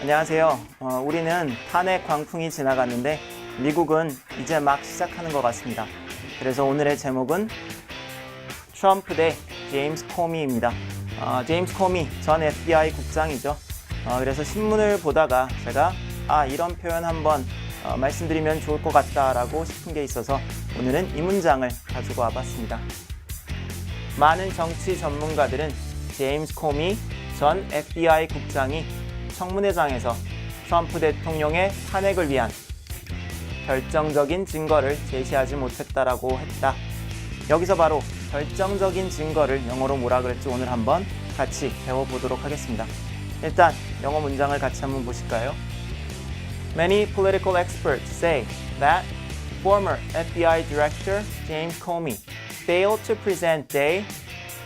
안녕하세요. 어, 우리는 탄핵 광풍이 지나갔는데 미국은 이제 막 시작하는 것 같습니다. 그래서 오늘의 제목은 트럼프 대 제임스 코미입니다. 어, 제임스 코미 전 FBI 국장이죠. 어, 그래서 신문을 보다가 제가 아 이런 표현 한번 어, 말씀드리면 좋을 것 같다라고 싶은 게 있어서 오늘은 이 문장을 가지고 와봤습니다. 많은 정치 전문가들은 제임스 코미 전 FBI 국장이 청문회장에서 트럼프 대통령의 탄핵을 위한 결정적인 증거를 제시하지 못했다라고 했다. 여기서 바로 결정적인 증거를 영어로 뭐라 그랬지 오늘 한번 같이 배워보도록 하겠습니다. 일단 영어 문장을 같이 한번 보실까요? Many political experts say that former FBI Director James Comey failed to present a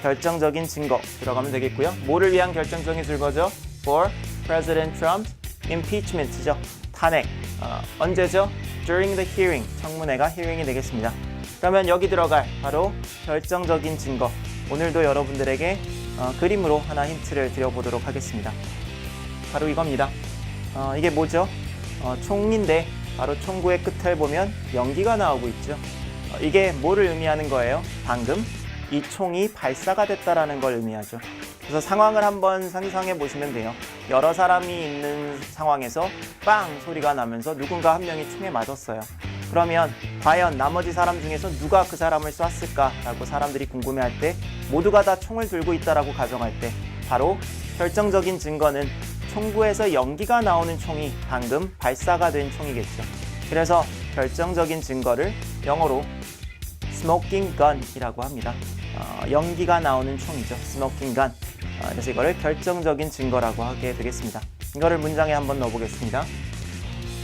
결정적인 증거 들어가면 되겠고요. 뭐를 위한 결정적인 증거죠? For President Trump's impeachment죠. 탄핵. 어, 언제죠? During the hearing. 청문회가 hearing이 되겠습니다. 그러면 여기 들어갈 바로 결정적인 증거. 오늘도 여러분들에게 어, 그림으로 하나 힌트를 드려보도록 하겠습니다. 바로 이겁니다. 어, 이게 뭐죠? 어, 총인데 바로 총구의 끝을 보면 연기가 나오고 있죠. 어, 이게 뭐를 의미하는 거예요? 방금 이 총이 발사가 됐다라는 걸 의미하죠. 그래서 상황을 한번 상상해 보시면 돼요. 여러 사람이 있는 상황에서 빵 소리가 나면서 누군가 한 명이 총에 맞았어요. 그러면 과연 나머지 사람 중에서 누가 그 사람을 쐈을까라고 사람들이 궁금해할 때 모두가 다 총을 들고 있다라고 가정할 때 바로 결정적인 증거는 총구에서 연기가 나오는 총이 방금 발사가 된 총이겠죠. 그래서 결정적인 증거를 영어로 smoking gun이라고 합니다. 어, 연기가 나오는 총이죠. smoking gun. 어, 그래서 이거를 결정적인 증거라고 하게 되겠습니다. 이거를 문장에 한번 넣어보겠습니다.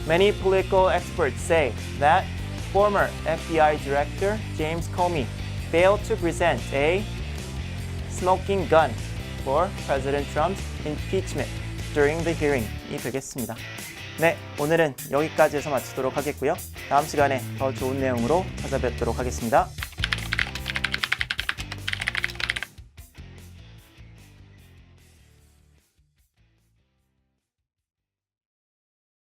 Many political experts say that former FBI Director James Comey failed to present a smoking gun for President Trump's impeachment during the hearing이 되겠습니다. 네, 오늘은 여기까지 해서 마치도록 하겠고요. 다음 시간에 더 좋은 내용으로 찾아뵙도록 하겠습니다.